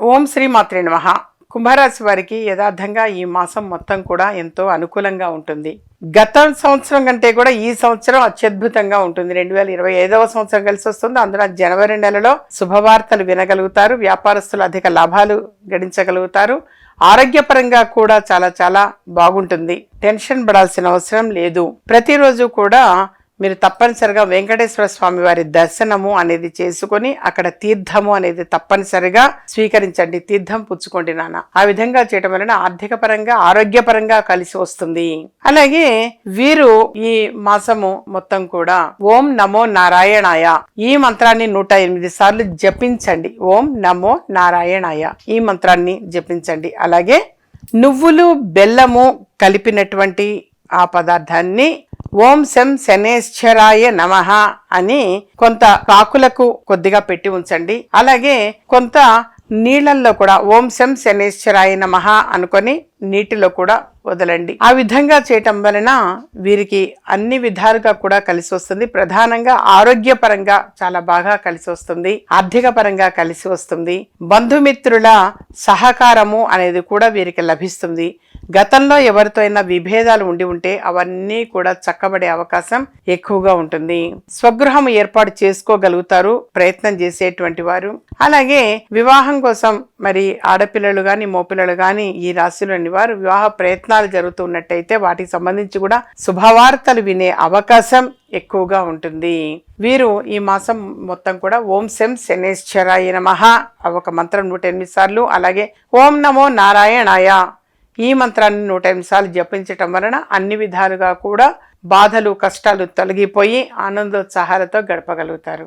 ఓం శ్రీ మాత్రే నమః. కుంభరాశి వారికి యథార్థంగా ఈ మాసం మొత్తం కూడా ఎంతో అనుకూలంగా ఉంటుంది. గత సంవత్సరం కంటే కూడా ఈ సంవత్సరం అత్యద్భుతంగా ఉంటుంది. రెండు వేల ఇరవై ఐదవ సంవత్సరం కలిసి వస్తుంది. అందులో జనవరి నెలలో శుభవార్తలు వినగలుగుతారు. వ్యాపారస్తులు అధిక లాభాలు గడించగలుగుతారు. ఆరోగ్యపరంగా కూడా చాలా చాలా బాగుంటుంది. టెన్షన్ పడాల్సిన అవసరం లేదు. ప్రతిరోజు కూడా మీరు తప్పనిసరిగా వెంకటేశ్వర స్వామి వారి దర్శనము అనేది చేసుకొని అక్కడ తీర్థము అనేది తప్పనిసరిగా స్వీకరించండి. తీర్థం పుచ్చుకోండి నాన్న. ఆ విధంగా చేయటం వలన ఆర్థిక పరంగా ఆరోగ్యపరంగా కలిసి వస్తుంది. అలాగే వీరు ఈ మాసము మొత్తం కూడా ఓం నమో నారాయణాయ ఈ మంత్రాన్ని నూట ఎనిమిది సార్లు జపించండి. ఓం నమో నారాయణాయ ఈ మంత్రాన్ని జపించండి. అలాగే నువ్వులు బెల్లము కలిపినటువంటి ఆ పదార్థాన్ని ఓం శం శనేశ్వరాయ నమః అని కొంత కాకులకు కొద్దిగా పెట్టి ఉంచండి. అలాగే కొంత నీళ్ళల్లో కూడా ఓం శం శనేశ్వరాయ నమః అనుకొని నీటిలో కూడా వదలండి. ఆ విధంగా చేయటం వలన వీరికి అన్ని విధాలుగా కూడా కలిసి వస్తుంది. ప్రధానంగా ఆరోగ్యపరంగా చాలా బాగా కలిసి వస్తుంది. ఆర్థిక పరంగా కలిసి వస్తుంది. బంధుమిత్రుల సహకారము అనేది కూడా వీరికి లభిస్తుంది. గతంలో ఎవరితో అయినా విభేదాలు ఉండి ఉంటే అవన్నీ కూడా చక్కబడే అవకాశం ఎక్కువగా ఉంటుంది. స్వగృహం ఏర్పాటు చేసుకోగలుగుతారు ప్రయత్నం చేసేటువంటి వారు. అలాగే వివాహం కోసం మరి ఆడపిల్లలు కానీ మోపిల్లలు కానీ ఈ రాశిలోని వారు వివాహ ప్రయత్నాలు జరుగుతున్నట్టయితే వాటికి సంబంధించి కూడా శుభవార్తలు వినే అవకాశం ఎక్కువగా ఉంటుంది. వీరు ఈ మాసం మొత్తం కూడా ఓం శం శనేశ్వరాయ నమః. ఒక మంత్రం నూట ఎనిమిది సార్లు. అలాగే ఓం నమో నారాయణాయ. ఈ మంత్రాన్ని నూట ఎనిమిది సార్లు జపించటం వలన అన్ని విధాలుగా కూడా బాధలు కష్టాలు తొలగిపోయి ఆనందోత్సాహాలతో గడపగలుగుతారు.